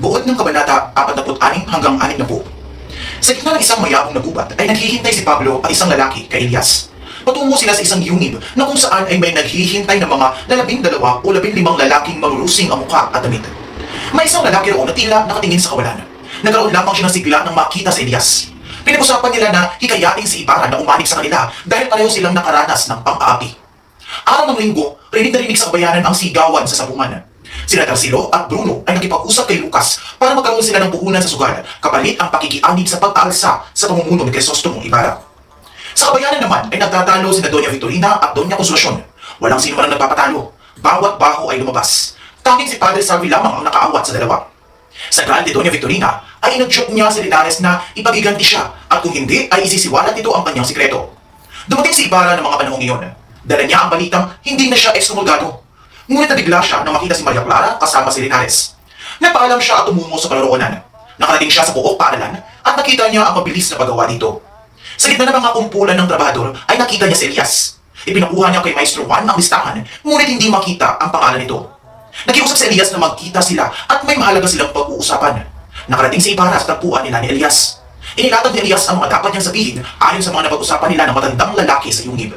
Buod ng Kabanata 46 hanggang 60. Sa gitna ng isang mayabong na gubat ay naghihintay si Pablo at isang lalaki kay Elias. Patungo sila sa isang yungib na kung saan ay may naghihintay ng mga lalabing dalawa o labing limang lalaking marurusing ang mukha at damit. May isang lalaki roon na tila nakatingin sa kawalan. Nagkaroon lamang siya ng sigla nang makita si Elias. Pinag-usapan nila na hikayatin si Ibarra na umanig sa kanila dahil pareho silang nakaranas ng pang-aapi. Araw ng linggo, rinig na rinig sa kabayanan ang sigawan sa sabungan. Sina Tarsilo at Bruno ay nakipag-usap kay Lucas para magkaroon sila ng puhunan sa sugal kapalit ang pakikianib sa pag-aalsa sa pamumuno ni Crisostomo Ibarra. Sa kabayanan naman ay nagtatalo sina Doña Victorina at Doña Consolacion. Walang sino man ang nagpapatalo. Bawat baho ay lumabas. Tanging si Padre Salvi lamang ang nakaawat sa dalawa. Sa grande Doña Victorina ay inag-joke niya si Linares na ipagiganti siya at kung hindi ay isisiwalat nito ang kanyang sikreto. Dumating si Ibarra ng mga panahong iyon. Dala niya ang balitang hindi na siya ekskomulgado. Ngunit nabigla siya nang makita si Maria Clara kasama si Linares. Napaalam siya at tumungo sa paroroonan. Nakarating siya sa buok paaralan at nakita niya ang mabilis na paggawa dito. Sa gitna ng mga kumpulan ng trabahador ay nakita niya si Elias. Ipinakuha niya kay Maestro Juan ang listahan, ngunit hindi makita ang pangalan nito. Nakiusap si Elias na magkita sila at may mahalaga silang pag-uusapan. Nakarating si Ibarra sa tagpuan nila ni Elias. Inilatag ni Elias ang mga dapat niyang sabihin ayon sa mga napag-usapan nila ng matandang lalaki sa yungib.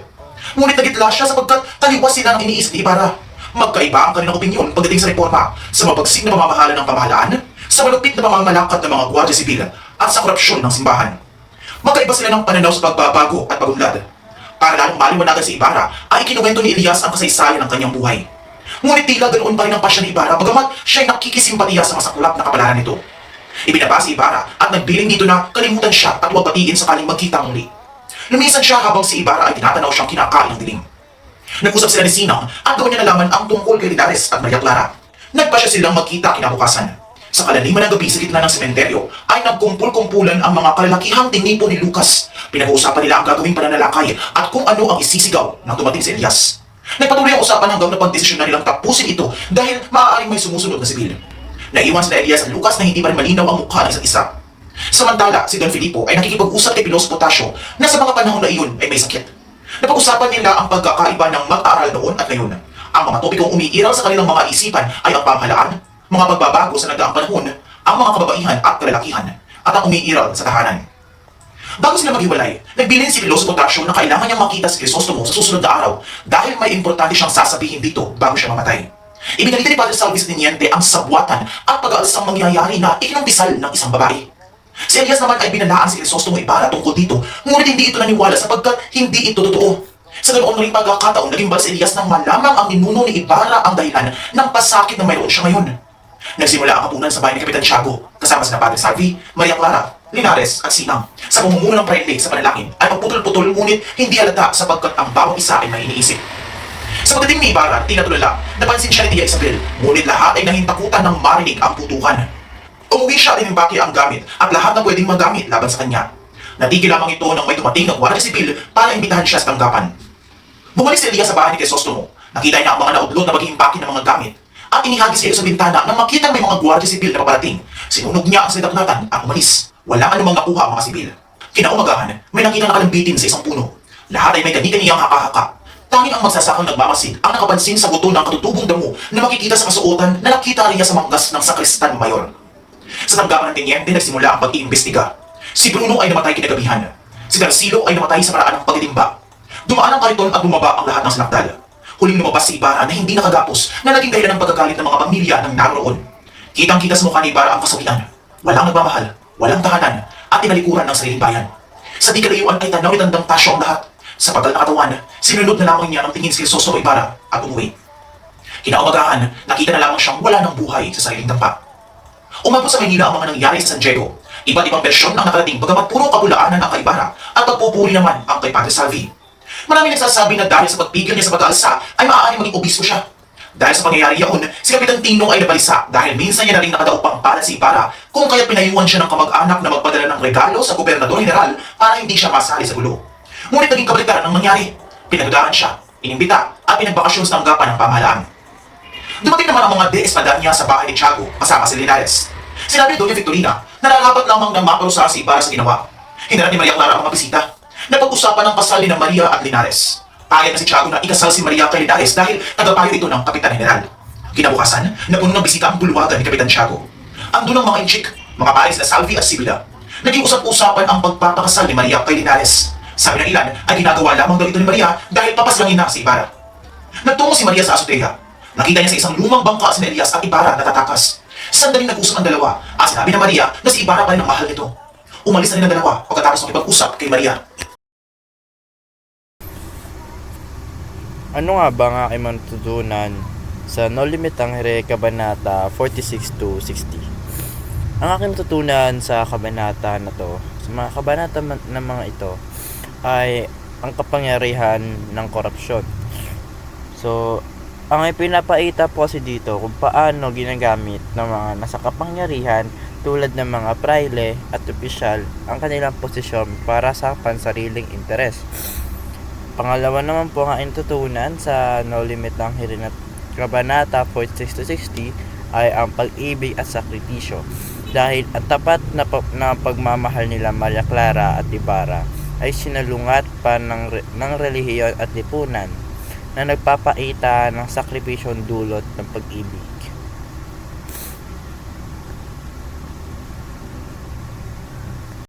Ngunit nagitla siya sapagkat taliwas sila ng iniisip ni Ibarra. Magkaiba ang kanilang opinyon pagdating sa reforma, sa mabagsik na pamamahala ng pamahalaan, sa malupit na pamamalakad ng mga gwardiya sibil, at sa korupsyon ng simbahan. Magkaiba sila ng pananaw sa pagbabago at pagunlad. Para lalong maliwanagan si Ibarra, ay kinuwento ni Elias ang kasaysayan ng kanyang buhay. Ngunit tila ganoon pa rin ang pasya ni Ibarra bagamat siya'y nakikisimpatiya sa masaklap na kapalaran nito. Ibinaba si Ibarra at nagbiling dito na kalimutan siya at huwag batiin sakaling magkita muli. Lumisan siya habang si Ibarra ay tinatanaw siyang kinakain ng dilim. Nag-usap sila ni Sinang at doon niya nalaman ang tungkol kay Linares at Maria Clara. Nagpa siya silang magkita kinabukasan. Sa kalaliman ng gabi sa gitna ng sementeryo ay nagkumpul-kumpulan ang mga kalalakihang tinipo ni Lucas. Pinag-uusapan nila ang gagawing pananalakay at kung ano ang isisigaw nang dumating si Elias. Nagpatuloy ang usapan hanggang napagdesisyon na nilang tapusin ito dahil maaaring may sumusunod na sibil. Naiwan sila Elias at Lucas na hindi pa rin malinaw ang mukha ng isa't isa. Samantala, si Don Filipo ay nakikipag-usap kay Piloso Potasio na sa mga panahon na iyon ay may sakit. Napag-usapan nila ang pagkakaiba ng mag-aaral noon at ngayon. Ang mga topikong umiiral sa kanilang mga isipan ay ang pamahalaan, mga pagbabago sa nagdaang panahon, ang mga kababaihan at kalalakihan, at ang umiiral sa tahanan. Bago sila maghiwalay, nagbilin si Piloso Potasio na kailangan niyang makita si Crisostomo sa susunod na araw dahil may importante siyang sasabihin dito bago siya mamatay. Ibinalita ni Padre Salvi sa Teniente ang sabwatan at pag-aalsang mangyayari na ikinumpisal ng isang babae. Si Elias naman ay binalaan si Crisostomo Ibarra tungkol dito, ngunit hindi ito naniwala sapagkat hindi ito totoo. Sa ganoon ring pagkakataon, naging bal si Elias nang malamang ang ninuno ni Ibarra ang dahilan ng pasakit na mayroon siya ngayon. Nagsimula ang kapunan sa bahay ni Kapitan Tiago, kasama sina Padre Salvi, Maria Clara, Linares at Sinang. Sa pamumuno ng prende sa panalangin ay pagputol-putol ngunit hindi halata sapagkat ang bawang isa ay may. Sa pagdating ni Ibarra, tila tulala, napansin siya ni Tia Isabel, ngunit lahat ay nahintakutan ng marinig ang putukan. Umuwi siya at inimbaki ang gamit at lahat na pwedeng magamit laban sa kanya. Natigil lamang ito nang may dumating ng Guardia Civil para imbitahan siya sa tanggapan. Bumalik si Elias sa bahay ni Crisostomo. Nakita niya ang mga naudlot na mag-iimpake ng mga gamit at inihagis siya sa bintana nang makita may mga Guardia Civil na paparating. Sinunog niya ang sinadaknatan at umalis. Wala anumang nakuha ang mga sibil. Kinaumagahan, may nakita nakalambitin sa isang puno. Lahat ay may kani-kaniyang haka-haka. Tanging ang magsasakang nagmamasid ang nakapansin sa buto ng katutubong damo na makikita sa kasuotan na nakita rin niya sa manggas ng sakristan mayor. Sa tanggapan ng tinyente, nagsimula ang pag-iimbestiga. Si Bruno ay namatay kinagabihan. Si Darcilo ay namatay sa paraan ng pagdilimba. Dumaan ang kariton at bumaba ang lahat ng sinakdal. Huling lumabas si Ibarra na hindi nakagapos na naging dahilan ng pagkagalit ng mga pamilya ng naroon. Kitang-kita sa mukha ni Ibarra ang kasawian. Walang nagmamahal, walang tahanan, at tinalikuran ng sariling bayan. Sa di kalayuan ay tanaw ni Tandang Tasyo ang lahat. Sa pagal na katawan, sinunod na lamang niya ng tingin si Crisostomo Ibarra at umuwi. Kinaumagahan, nakita na lamang siyang wala ng buhay sa sariling dampa. Umabot sa Maynila ang mga nangyari sa San Diego. Iba't ibang bersyon ang nakarating bagamat puro kabulaanan ang kay at pagpupuri naman ang kay Padre Salvi. Marami nagsasabi na dahil sa pagpigil niya sa pag-aalsa ay maaaring maging obispo siya. Dahil sa pangyayari yaon, si Kapitan Tinong ay nabalisa dahil minsan niya na rin nakadaupang para si Ibarra kung kaya pinayuan siya ng kamag-anak na magpadala ng regalo sa gobernador general para hindi siya masali sa gulo. Ngunit naging kabalitaran ang nangyari. Pinagdaan siya, inimbita at pinagbakasyon sa tanggapan ng pamahalaan. Dumating naman ang mga de Espadanya sa bahay ni Tiago kasama si Linares. Sinabi ni Doña Victorina na narapat lamang ng maparusa si Ibarra sa ginawa. Hinarap ni Maria Clara ang mga bisita. Napag-usapan ng kasal ni na Maria at Linares. Payag na si Tiago na ikasal si Maria kay Linares dahil tagapayo ito ng Kapitan General. Kinabukasan, napuno ng bisita ang bulwagan ni Kapitan Tiago. ang dulang mga inchik, mga pares na Salvi at Sibila. Naging usap-usapan ang pagpapakasal ni Maria kay Linares. Sabi ng ilan ay ginagawa lamang daw ito ni Maria dahil papaslangin na si Ibarra. Nagtungo si Maria sa azotea. Nakita niya sa isang lumang bangka si Elias at Ibarra na tatakas. Sandaling nag-usap ang dalawa at sinabi ng Maria na si Ibarra pa rin ang mahal nito. Umalis na rin ang dalawa pagkatapos makipag-usap kay Maria. Ano nga ba ang aking matutunan sa No Limit ang Here Kabanata 46 to 60? Ang aking matutunan sa kabanata na to, sa mga kabanata na mga ito, ay ang kapangyarihan ng korupsyon. So, ang ipinapaita po kasi dito kung paano ginagamit ng mga nasa kapangyarihan tulad ng mga praile at opisyal ang kanilang posisyon para sa pansariling interes. Pangalawa naman po nga tutunan sa No Limit ang Hirin at Kabanata 46 to 60 ay ang pag-ibig at sakripisyo. Dahil ang tapat na, pa- na pagmamahal nila Maria Clara at Ibarra ay sinalungat pa ng, re- ng relihiyon at lipunan na nagpapaita ng sakripisyong dulot ng pag-ibig.